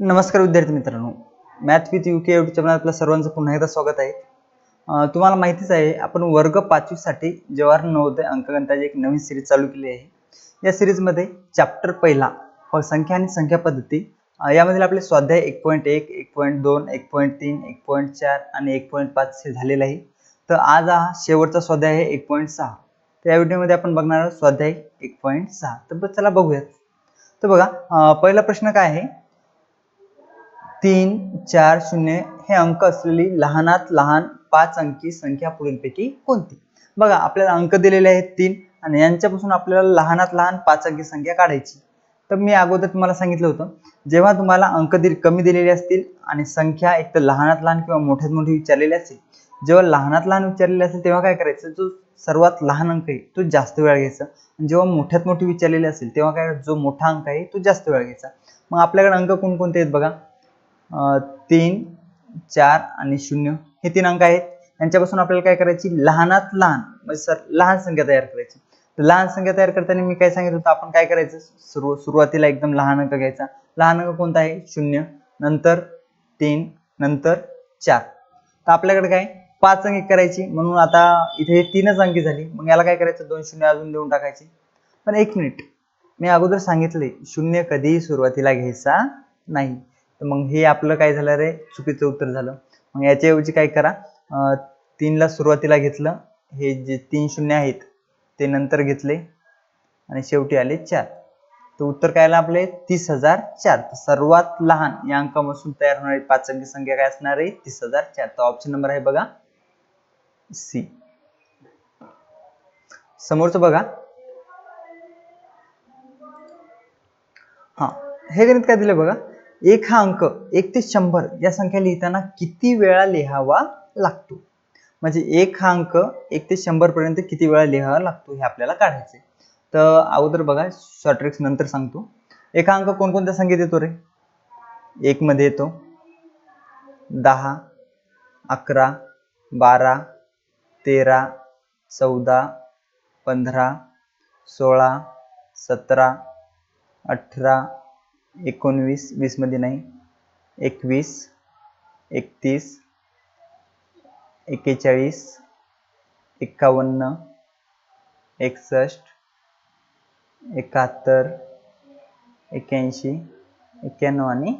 नमस्कार विद्यार्थी मित्रांनो. Math with U K YouTube channel आपल्या सर्वांचं पुन्हा एकदा स्वागत आहे. तुम्हाला माहितीच आहे आपण वर्ग पाचवीसाठी जवाहर नवोदय अंकगणताची एक नवीन सिरीज चालू केली आहे. या सिरीजमध्ये चॅप्टर पहिला संख्या आणि संख्या पद्धती यामधील आपले स्वाध्याय एक पॉईंट एक एक पॉईंट दोन एक पॉईंट तीन एक पॉईंट चार आणि एक पॉईंट पाच हे झालेलं आहे. तर आज हा शेवटचा स्वाध्याय आहे एक पॉईंट सहा. तर या व्हिडिओमध्ये आपण बघणार आहोत स्वाध्याय एक पॉईंट सहा. तर चला बघूयात. तर बघा पहिला प्रश्न काय आहे? तीन चार शून्य हे अंक असलेली लहानात लहान पाच अंकी संख्या पुढीलपैकी कोणती? बघा आपल्याला अंक दिलेले आहेत तीन आणि यांच्यापासून आपल्याला लहानात लहान पाच अंकी संख्या काढायची. तर मी अगोदर तुम्हाला सांगितलं होतं जेव्हा तुम्हाला अंक दिल कमी दिलेले असतील आणि संख्या एक तर लहानात लहान किंवा मोठ्यात मोठी विचारलेली असेल जेव्हा लहानात लहान विचारलेले असेल तेव्हा काय करायचं? जो सर्वात लहान अंक आहे तो जास्त वेळ घ्यायचा. आणि जेव्हा मोठ्यात मोठी विचारलेली असेल तेव्हा काय जो मोठा अंक आहे तो जास्त वेळ घ्यायचा. मग आपल्याकडे अंक कोणकोणते आहेत बघा? तीन चार आणि शून्य. हे तीन अंक आहेत. यांच्यापासून आपल्याला काय करायची? लहानात लहान म्हणजे सर लहान संख्या तयार करायची. तर लहान संख्या तयार करताना मी काय सांगितलं होतं? आपण काय करायचं? सुरू सुरुवातीला एकदम लहान अंक घ्यायचा. लहान अंक कोणता आहे? शून्य. नंतर तीन नंतर चार. तर आपल्याकडे काय? पाच अंकी करायची. म्हणून आता इथे हे तीनच अंकी झाली. मग याला काय करायचं? दोन शून्य अजून देऊन टाकायचे. पण एक मिनिट. मी अगोदर सांगितले शून्य कधीही सुरुवातीला घ्यायचा नाही. तर मग हे आपलं काय झालं रे? चुकीचं उत्तर झालं. मग याच्याऐवजी काय करा? तीनला सुरुवातीला घेतलं. हे जे तीन शून्य आहेत ते नंतर घेतले. आणि शेवटी आले चार. तर उत्तर काय आलं आपले तीस हजार चार. सर्वात लहान या अंकापासून तयार होणारी पाच अंकी संख्या काय असणार आहे? तीस हजार चार. तर ऑप्शन नंबर आहे बघा. सी. समोरचं बघा. हा हे गणित काय दिलं बघा? एक हा अंक एक ते शंभर या संख्या लिहिताना किती वेळा लिहावा लागतो? म्हणजे एक हा अंक एक ते शंभर पर्यंत किती वेळा लिहावा लागतो हे आपल्याला काढायचे तर अगोदर बघा शॉर्ट्रिक्स नंतर सांगतो. एक हा अंक कोणकोणत्या संख्येत येतो रे? एक मध्ये येतो. दहा अकरा बारा तेरा चौदा पंधरा सोळा सतरा अठरा एकोणवीस वीसमध्ये नाही एकवीस एकतीस एक्केचाळीस एक्कावन्न एकसष्ट एकाहत्तर एक्याऐंशी एक्क्याण्णव आणि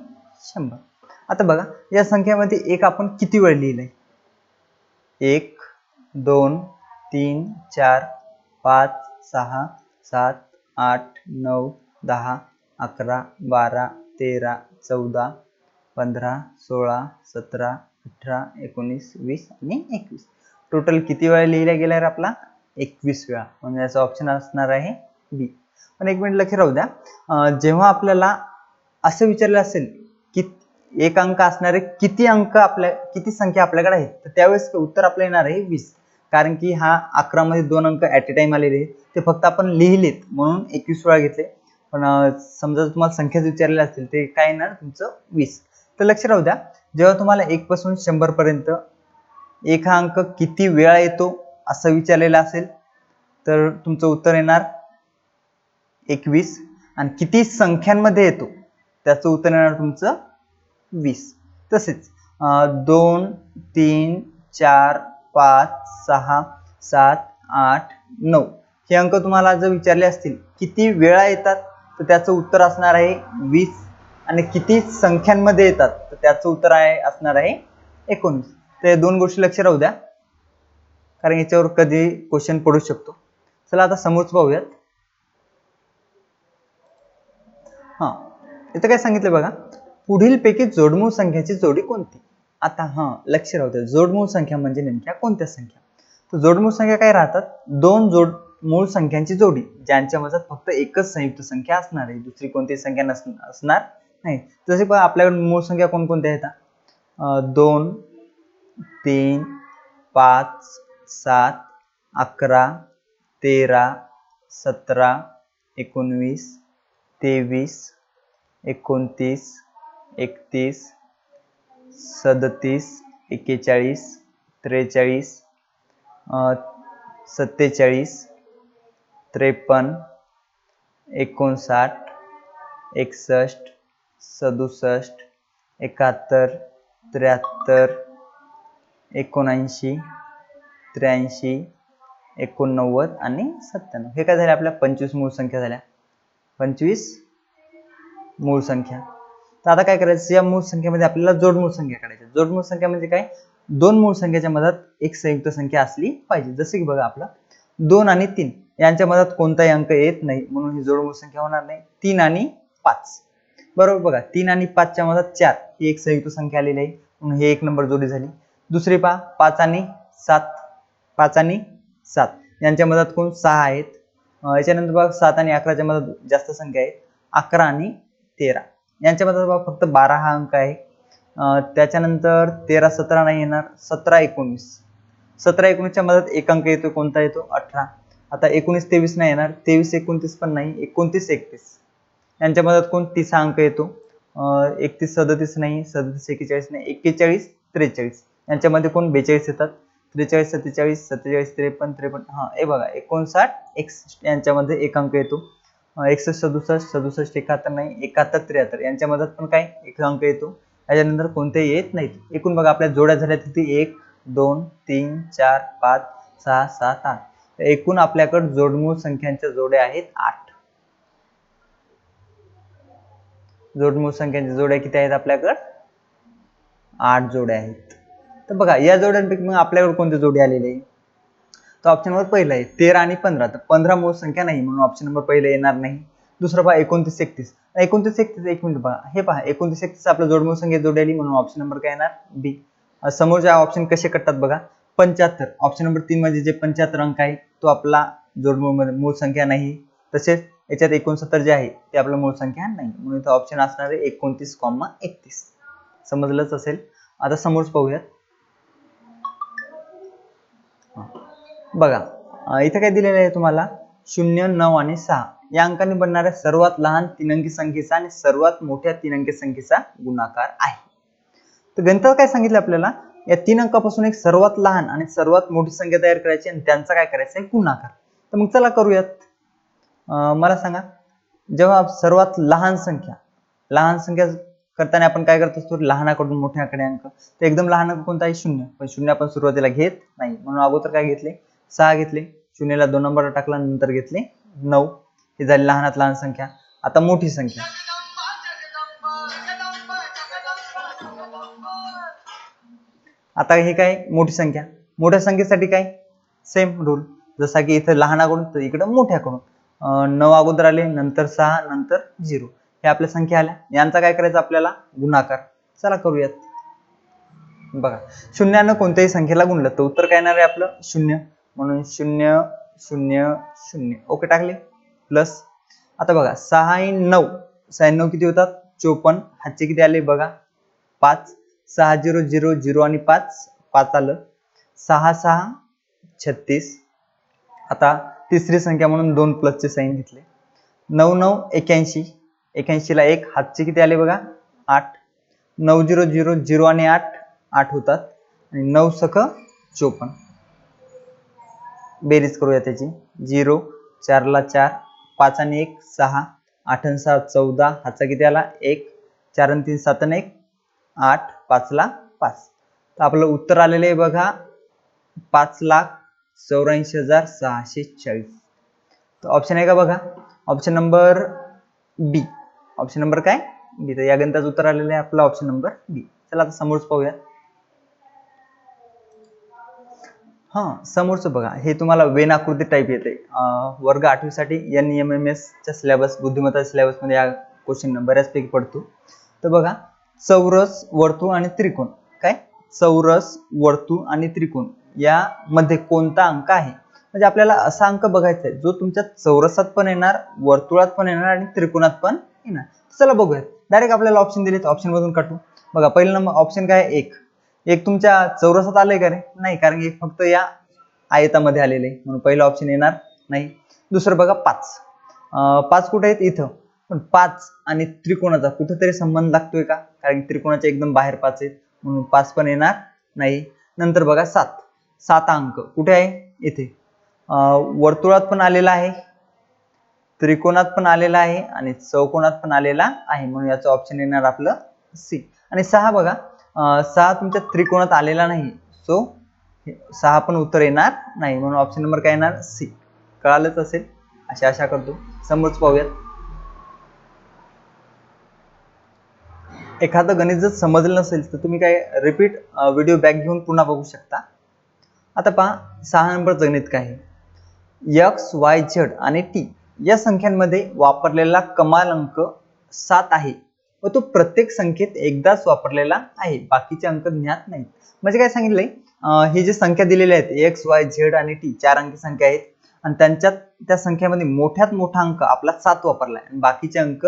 शंभर. आता बघा या संख्येमध्ये एक आपण किती वेळ लिहिलं आहे एक दोन तीन चार पाच सहा सात आठ नऊ दहा अकरा बारा तेरा चौदा पंधरा सोळा सतरा अठरा एकोणीस वीस आणि एकवीस. टोटल किती वेळा लिहिला गेला आपला? एकवीस वेळा. म्हणजे याचा ऑप्शन असणार आहे बी पण एक मिनिट लक्ष राहू द्या. जेव्हा आपल्याला असं विचारलं असेल की एक अंक असणारे किती अंक आपल्या किती संख्या आपल्याकडे आहेत तर त्यावेळेस उत्तर आपलं येणार आहे वीस. कारण की हा अकरा मध्ये दोन अंक ऍट ए टाइम आलेले ते फक्त आपण लिहिलेत म्हणून एकवीस वेळा घेतले. पण समजा जर तुम्हाला संख्याच विचारलेल्या असतील ते काय येणार? तुमचं वीस. तर लक्ष राहू द्या जेव्हा तुम्हाला एक पासून शंभर पर्यंत एक हा अंक किती वेळा येतो असं विचारलेलं असेल तर तुमचं उत्तर येणार एकवीस. आणि किती संख्यांमध्ये येतो त्याचं उत्तर येणार तुमचं वीस. तसेच दोन तीन चार पाच सहा सात आठ नऊ. हे अंक तुम्हाला जर विचारले असतील किती वेळा येतात? तर त्याचं उत्तर असणार आहे वीस. आणि किती संख्यांमध्ये येतात? तर त्याचं उत्तर आहे असणार आहे एकोणीस. तर या दोन गोष्टी लक्ष राहू द्या. कारण याच्यावर कधी क्वेश्चन पडू शकतो. चला आता समोरच पाहूयात. हा. इथं काय सांगितलं बघा? पुढीलपैकी जोडमूळ संख्याची जोडी कोणती? आता हां लक्ष राहू द्या जोडमूळ संख्या म्हणजे नेमक्या कोणत्या संख्या? तर जोडमूळ संख्या काय राहतात? दोन जोड मूळ संख्यांची जोडी ज्यांच्या मधात फक्त एकच संयुक्त संख्या असणार आहे. दुसरी कोणतीही संख्या नस असणार नाही. जसे पण आपल्याकडे मूळ संख्या कोणकोणत्या आहेत? दोन तीन पाच सात अकरा तेरा सतरा एकोणवीस तेवीस एकोणतीस एकतीस सदतीस एक्केचाळीस त्रेचाळीस सत्तेचाळीस त्रेपन्न एकोणसाठ एकसष्ट सदुसष्ट एकाहत्तर त्र्याहत्तर एकोणऐंशी त्र्याऐंशी एकोणनव्वद आणि सत्त्याण्णव. हे काय झाले आपल्या? पंचवीस मूळ संख्या झाल्या. पंचवीस मूळ संख्या. तर आता काय करायचं? या मूळ संख्येमध्ये आपल्याला जोड मूळ संख्या काढायची जोड मूळ संख्या म्हणजे काय? दोन मूळ संख्येच्या मधात एक संयुक्त संख्या असली पाहिजे. जसे की बघा आपला दोन आणि तीन. यांच्या मधात कोणताही अंक येत नाही. म्हणून ही जोड मूळ संख्या होणार नाही. तीन आणि पाच. बरोबर बघा तीन आणि पाचच्या मधात चार. ही एक संयुक्त संख्या आलेली आहे. म्हणून ही एक नंबर जोडी झाली. दुसरी पहा पाच आणि सात. पाच आणि सात. यांच्या मधात कोण? सहा आहेत. याच्यानंतर बघा सात आणि अकराच्या मधात जास्त संख्या आहेत. अकरा आणि तेरा. यांच्या मधात फक्त बारा हा अंक आहे. त्याच्यानंतर तेरा सतरा नाही येणार. सतरा एकोणीस. सतरा एकोणीसच्या मधात एक अंक येतो. कोणता येतो? अठरा. आता एकोणीस तेवीस नाही येणार. तेवीस एकोणतीस पण नाही. एकोणतीस एकतीस. यांच्या मध्यात कोण? तीस हा अंक येतो. एकतीस सदतीस नाही. सदतीस एक्केचाळीस नाही. एक्केचाळीस त्रेचाळीस. यांच्यामध्ये कोण? बेचाळीस येतात. त्रेचाळीस सत्तेचाळीस सत्तेचाळीस त्रेपन्न त्रेपन्न. हा हे बघा. एकोणसाठ एकसष्ट यांच्यामध्ये एक अंक येतो. एकसष्ट सदुसष्ट सदुसष्ट एकाहत्तर नाही एकाहत्तर त्र्याहत्तर. यांच्या मधात पण काय? एक अंक येतो. त्याच्यानंतर कोणतेही येत नाहीत. एकूण बघा आपल्या जोड्या झाल्या तिथे एक दोन तीन चार पाच सहा सात आठ. एकूण आपल्याकडे जोडमूळ संख्यांच्या जोड्या आहेत आठ. जोडमूळ संख्यांच्या जोड्या किती आहेत आपल्याकडे? आठ जोड्या आहेत. तर बघा या जोड्यांपैकी मग आपल्याकडे कोणते जोडे आलेले? आहे तर ऑप्शन नंबर पहिला आहे तेरा आणि पंधरा. तर पंधरा मूळ संख्या नाही म्हणून ऑप्शन नंबर पहिला येणार नाही. दुसरं पहा एकोणतीस एकतीस. एकोणतीस एकतीस एक मिनिट पहा. हे पहा एकोणतीस एकतीस आपलं जोडमूळ संख्या जोडी म्हणून ऑप्शन नंबर काय येणार? बी समोरच्या ऑप्शन कसे कटतात बघा पंच्याहत्तर. ऑप्शन नंबर तीन मध्ये जे पंच्याहत्तर अंक आहे तो आपला जोडमूळमध्ये मूळ संख्या नाही. तसेच याच्यात एकोणसत्तर जे आहे ते आपलं मूळ संख्या नाही. म्हणून इथं ऑप्शन असणार आहे एकोणतीस कॉमा एकतीस. समजलंच असेल? आता समोरच पाहूयात हा. बघा इथं काय दिलेलं आहे तुम्हाला? शून्य नऊ आणि सहा. या अंकाने बनणाऱ्या सर्वात लहान तीन अंकी संख्येचा आणि सर्वात मोठ्या तीन अंकी संख्येचा गुणाकार आहे. तर गणितात काय सांगितलं आपल्याला? या तीन अंकापासून एक सर्वात लहान आणि सर्वात मोठी संख्या तयार करायची आणि त्यांचा काय करायचा आहे? गुणाकार. तर मग चला करूयात. मला सांगा जेव्हा सर्वात लहान संख्या लहान संख्या करताना आपण काय करत असतो? लहानाकडून मोठ्याकडे अंक. तर एकदम लहान अंक कोणता आहे? शून्य. पण शून्य आपण सुरुवातीला घेत नाही. म्हणून अगोदर काय घेतले? सहा घेतले. शून्यला दोन नंबर टाकला नंतर घेतले नऊ. ही झाली लहानात लहान संख्या. आता मोठी संख्या. आता हे काय? मोठी संख्या. मोठ्या संख्येसाठी काय? सेम रूल जसा की इथं लहानाकडून तर इकडं मोठ्याकडून. नऊ अगोदर आले नंतर सहा नंतर झिरो. हे आपल्या संख्या आल्या. यांचा काय करायचं आपल्याला? गुणाकार. चला करूयात. बघा. शून्यानं कोणत्याही संख्येला गुणलं तर उत्तर काय येणार आहे आपलं? शून्य. म्हणून शून्य शून्य शून्य. ओके टाकले? प्लस आता बघा सहा आणि नऊ. सहा नऊ किती होतात? चोपन्न. हातचे किती आले बघा? पाच. सहा झिरो झिरो झिरो आणि पाच. पाच आलं. सहा सहा छत्तीस. आता तिसरी संख्या म्हणून दोन प्लसचे साईन घेतले. नऊ नऊ एक्याऐंशी एक्याऐंशीला एक. हातचे किती आले बघा? आठ. नऊ झिरो झिरो झिरो आणि आठ. आठ होतात. आणि नऊ सख चोपन्न. बेरीज करूया त्याची. झिरो चारला चार पाच आणि एक सहा आठ आणि सहा चौदा. हातचा किती आला? एक. चार आणि तीन सात आणि एक. आठ पाचला पाच. तर आपलं उत्तर आलेलं आहे बघा. पाच लाख चौऱ्याऐंशी हजार सहाशे चाळीस. तर ऑप्शन आहे का बघा? Option number B option number काय? बी तर या गणिताचं उत्तर आलेलं आहे आपलं ऑप्शन नंबर बी चला आता समोरच पाहूया. हां समोरचं बघा. हे तुम्हाला वेन आकृती टाईप येते वर्ग आठवीसाठी एन एम एम एसच्या सिलेबस बुद्धिमत्ता सिलेबसमध्ये या क्वेश्चन बऱ्याचपैकी पडतो. तर बघा चौरस वर्तुळ आणि त्रिकोण. काय? चौरस वर्तुळ आणि त्रिकोण यामध्ये कोणता अंक आहे? म्हणजे आपल्याला असा अंक बघायचा आहे जो तुमच्या चौरसात पण येणार वर्तुळात पण येणार आणि त्रिकोणात पण येणार. चला बघूयात. डायरेक्ट आपल्याला ऑप्शन दिलेत. ऑप्शन मधून काढू. बघा पहिला नंबर ऑप्शन काय? एक. एक तुमच्या चौरसात आलंय का रे? नाही कारण की एक फक्त या आयतामध्ये आलेले आहे. म्हणून पहिला ऑप्शन येणार नाही. दुसरं बघा पाच. पाच कुठे आहेत? इथं. पण पाच आणि त्रिकोणाचा कुठेतरी संबंध लागतोय का? कारण की त्रिकोणाच्या एकदम बाहेर पाच आहेत. म्हणून पाच पण येणार नाही. नंतर बघा सात. सात अंक. कुठे आहे? इथे. वर्तुळात पण आलेला आहे. त्रिकोणात पण आलेला आहे आणि चौकोनात पण आलेला आहे. म्हणून याचं ऑप्शन येणार आपलं सी आणि सहा बघा. सहा तुमच्या त्रिकोणात आलेला नाही. सो सहा पण उत्तर येणार नाही. म्हणून ऑप्शन नंबर काय येणार? सी कळालंच असेल. अशी आशा करतो. समोरच पाहूयात. एखादं गणित जर समजलं नसेल तर तुम्ही काय रिपीट व्हिडिओ बॅक घेऊन पुन्हा बघू शकता. आता पहा सहा नंबरचं गणित काय आहे? वाय झेड आणि टी या संख्यांमध्ये वापरलेला कमाल अंक सात आहे. व तो प्रत्येक संख्येत एकदाच वापरलेला आहे. बाकीचे अंक ज्ञात नाहीत. म्हणजे काय सांगितलंय? हे जे संख्या दिलेल्या आहेत एक्स वाय झेड आणि टी चार अंकी संख्या आहेत. आणि त्यांच्यात त्या संख्येमध्ये मोठ्यात मोठा अंक आपला सात वापरलाय. आणि बाकीचे अंक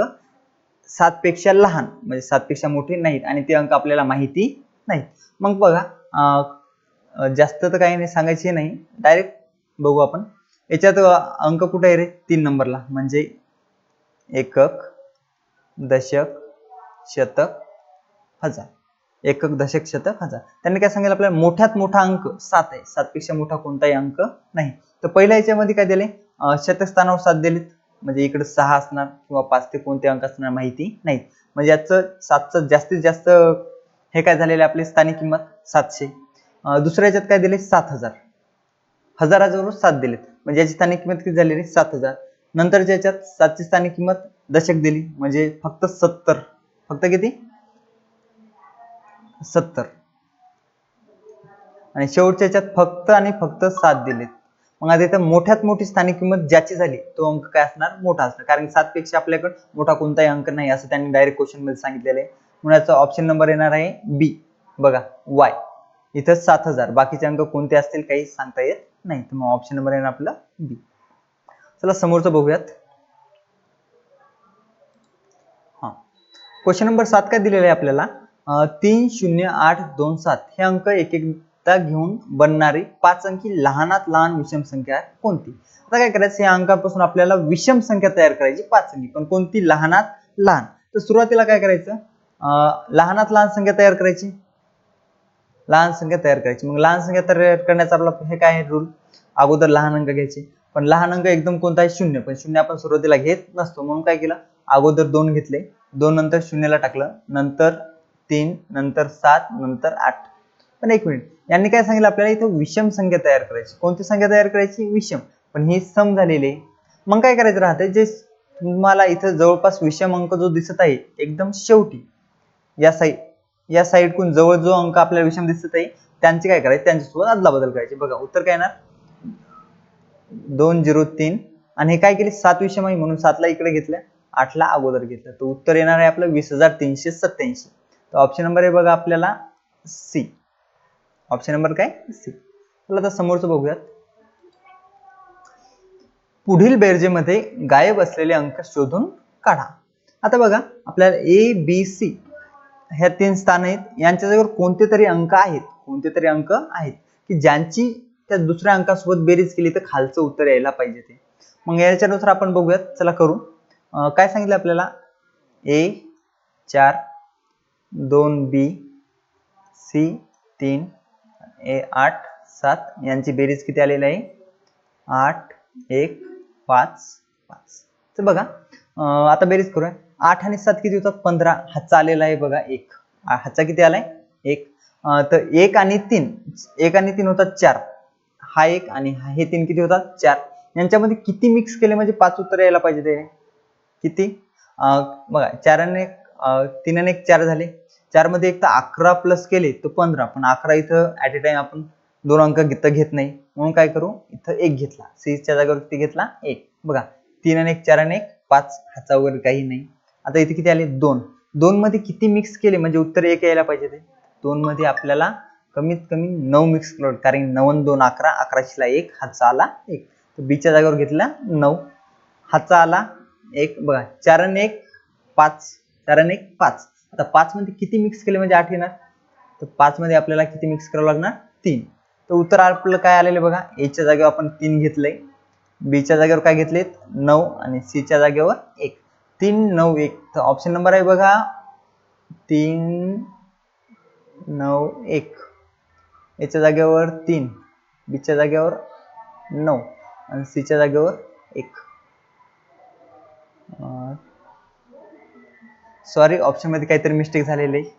सात पेक्षा लहान म्हणजे सात पेक्षा मोठे नाहीत. आणि ते अंक आपल्याला माहिती नाहीत. मग बघा जास्त तर काही नाही सांगायचे नाही. डायरेक्ट बघू आपण. याच्यात अंक कुठे आहे रे? तीन नंबरला. म्हणजे एकक दशक शतक हजार. एकक दशक शतक हजार. त्यांनी काय सांगितलं? आपल्याला मोठ्यात मोठा अंक सात आहे. सातपेक्षा मोठा कोणताही अंक नाही. तर पहिल्या याच्यामध्ये काय दिले? शतक स्थानावर सात दिलेत. म्हणजे इकडे सहा असणार किंवा पाच ते कोणते अंक असणार माहिती नाही म्हणजे याचं सातचं जास्तीत जास्त हे काय झालेले आपले स्थानिक किंमत? सातशे. दुसऱ्या याच्यात काय दिले? सात हजार. हजाराजवळ सात दिलेत. म्हणजे याची स्थानिक किंमत किती झालेली? सात हजार. नंतरच्या याच्यात सातची स्थानिक किंमत दशक दिली. म्हणजे फक्त सत्तर. फक्त किती? सत्तर. आणि शेवटच्या याच्यात फक्त आणि फक्त सात दिलेत. मग आता इथं मोठ्यात मोठी स्थानिक किंमत ज्याची झाली तो अंक काय असणार? मोठा असणार. कारण सात पेक्षा आपल्याकडे मोठा कोणताही अंक नाही असं त्यांनी डायरेक्ट क्वेश्चनमध्ये सांगितलेलं आहे. म्हणून याचा ऑप्शन नंबर येणार आहे बी बघा वाय इथं सात हजार. बाकीचे अंक कोणते असतील काही सांगता येत नाही. तर मग ऑप्शन नंबर येणार आपला बी चला समोरचं बघूयात हा क्वेश्चन नंबर सात काय दिलेला आहे आपल्याला? तीन शून्य आठ दोन सात. हे अंक एक एकदा घेऊन बनणारी पाच अंकी लहानात लहान विषम संख्या कोणती? आता काय करायचं? या अंकापासून आपल्याला विषम संख्या तयार करायची पाच अंकी. पण कोणती? लहानात लहान. तर सुरुवातीला काय करायचं? लहानात लहान संख्या तयार करायची. लहान संख्या तयार करायची. मग लहान संख्या तयार करण्याचा आपला हे काय आहे रूल अगोदर लहान अंक घ्यायचे. पण लहान अंक एकदम कोणता आहे? शून्य. पण शून्य आपण सुरुवातीला घेत नसतो. म्हणून काय केलं? अगोदर दोन घेतले. दोन नंतर शून्यला टाकलं नंतर तीन नंतर सात नंतर आठ. पण एक मिनिट यांनी काय सांगितलं आपल्याला? इथं विषम संख्या तयार करायची. कोणती संख्या तयार करायची? विषम. पण ही सम झालेली. आहे मग काय करायचं राहते? जे तुम्हाला इथं जवळपास विषम अंक जो दिसत आहे एकदम शेवटी या साईड या साईडकून जवळ जो अंक आपल्याला विषम दिसत आहे त्यांचे काय करायचे? त्यांच्यासोबत अदला बदल करायचे. बघा उत्तर काय येणार? दोन झिरो तीन. आणि हे काय केले? सात विषम आहे म्हणून सातला इकडे घेतल्या. आठला अगोदर घेतलं. तर उत्तर येणार आहे आपलं वीस हजार तीनशे सत्याऐंशी तर ऑप्शन नंबर आहे बघा आपल्याला सी ऑप्शन नंबर काय? सी चला आता समोरचं बघूयात. पुढील बेरजेमध्ये गायब असलेले अंक शोधून काढा. आता बघा आपल्याला ए बी सी ह्या तीन स्थान आहेत. यांच्या जवळ कोणते तरी अंक आहेत. कोणते तरी अंक आहेत. की ज्यांची त्या दुसऱ्या अंकासोबत बेरीज केली तर खालचं उत्तर यायला पाहिजे ते. मग याच्यानुसार आपण बघूयात. चला करू. काय सांगितलं आपल्याला? ए चार दोन बी सी तीन ए आठ सात यांची बेरीज किती आलेली आहे? आठ एक पाच पाच. तर बघा आता बेरीज करूया. आठ आणि सात किती होतात? पंधरा. हातचा आलेला आहे बघा एक. हातचा किती आलाय? एक. तर एक आणि तीन. एक आणि तीन होतात चार. हा एक आणि हा- हे तीन किती होतात? चार. यांच्यामध्ये किती मिक्स केले? म्हणजे पाच उत्तर यायला पाहिजे ते. किती? बघा चाराने एक तीन आणि एक चार झाले. चारमध्ये एक तर अकरा प्लस केले तर पंधरा. पण अकरा इथं ॲट ए टाइम आपण दोन अंक घेत घेत नाही. म्हणून काय करू? इथं एक घेतला. सीच्या जागेवर किती घेतला? एक. बघा तीन आणि एक चार आणि एक पाच. हाचा वगैरे काही नाही. आता इथे किती आले? दोन. दोन मध्ये किती मिक्स केले? म्हणजे उत्तर एक यायला पाहिजे ते. दोन मध्ये आपल्याला कमीत कमी नऊ मिक्स केलं. कारण नवन दोन अकरा अकराशेला एक हातचा आला एक. तर बीच्या जागेवर घेतला नऊ. हातचा आला एक बघा चार आणि एक पाच चार आणि एक पाच. आता पाच मध्ये किती मिक्स केले म्हणजे आठ येणार? तर पाच मध्ये आपल्याला किती मिक्स करावं लागणार? तीन. तर उत्तर आपलं काय आलेलं बघा? एच्या जागेवर आपण तीन घेतलंय. बीच्या जागेवर काय घेतलेत? नऊ आणि सीच्या जागेवर एक. तीन नऊ एक. तर ऑप्शन नंबर आहे बघा. तीन नऊ एक. याच्या जागेवर तीन बीच्या जागेवर नऊ आणि सीच्या जागेवर एक. सॉरी ऑप्शनमध्ये काहीतरी मिस्टेक झालेली आहे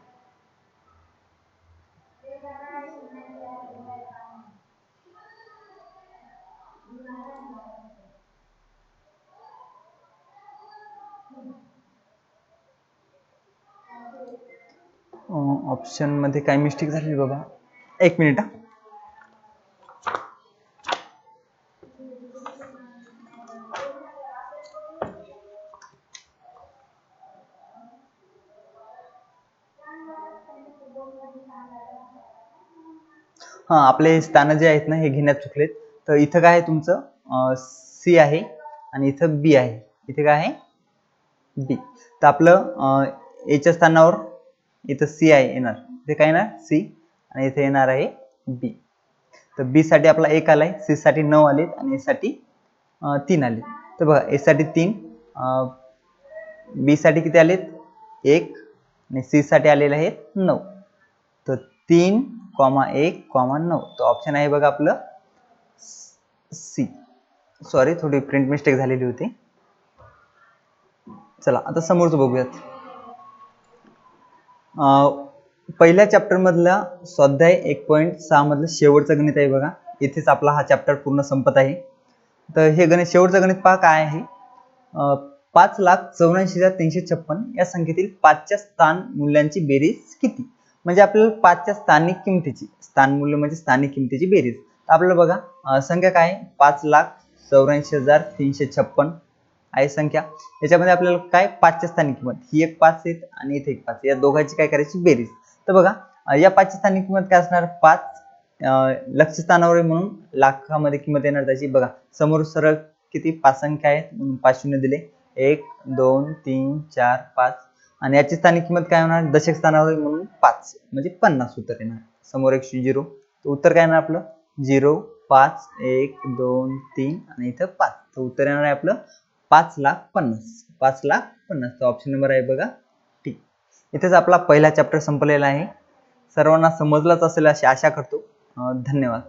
ऑप्शनमध्ये काय मिस्टेक झाली बाबा एक मिनिट हा. हा आपले स्थान जे आहेत ना हे घेण्यात चुकलेत. तर इथं काय आहे तुमचं? सी आहे आणि इथं बी आहे. इथे काय आहे? बी तर आपलं एच्या स्थानावर इथं सी आहे येणार. इथे काय येणार? सी आणि इथे येणार आहे बी तर बी साठी आपला एक आलाय सी साठी नऊ आलेत आणि एसाठी साठी तीन आले तर बघा ए साठी तीन बी साठी किती आलेत? एक आणि सी साठी आलेले आहेत नऊ. तीन कॉमा एक कॉमा नऊ. तर ऑप्शन आहे बघा आपलं सी सॉरी थोडी प्रिंट मिस्टेक झालेली होती. चला आता समोरचं बघूयात. पहिल्या चॅप्टरमधला स्वाध्याय एक पॉईंट सहा मधलं शेवटचं गणित आहे बघा. इथेच आपला हा चॅप्टर पूर्ण संपत आहे. तर हे गणित शेवटचं गणित पहा काय आहे. पाच लाख चौऱ्याऐंशी हजार तीनशे छप्पन या संख्येतील पाचच्या स्थान मूल्यांची बेरीज किती? म्हणजे आपल्याला पाचच्या स्थानिक किमतीची स्थान मूल्य म्हणजे स्थानिक किमतीची बेरीज. तर आपल्याला बघा संख्या काय आहे? पाच लाख चौऱ्याऐंशी हजार तीनशे छप्पन आहे संख्या. याच्यामध्ये आपल्याला काय? पाचच्या स्थानिक किंमत. ही एक पाच आहेत आणि इथे एक पाच या दोघांची काय करायची? बेरीज. तर बघा या पाचची स्थानिक किंमत काय असणार? पाच लक्षस्थानावर आहे म्हणून लाखामध्ये किंमत येणार त्याची. बघा समोर सरळ किती? पाच संख्या आहेत म्हणून पाच शून्य दिले. एक दोन तीन चार पाच. आणि याची स्थानिक किंमत काय होणार? दशक स्थानावर म्हणून पाच म्हणजे पन्नास उत्तर येणार. समोर एक झिरो. तर उत्तर काय येणार आपलं? झिरो पाच एक दोन तीन आणि इथं पाच. तर उत्तर येणार आहे आपलं पाच लाख पन्नास. पाच लाख पन्नास. तर ऑप्शन नंबर आहे बघा टी. इथेच आपला पहिला चॅप्टर संपलेला आहे. सर्वांना समजलाच असेल अशी आशा करतो. धन्यवाद.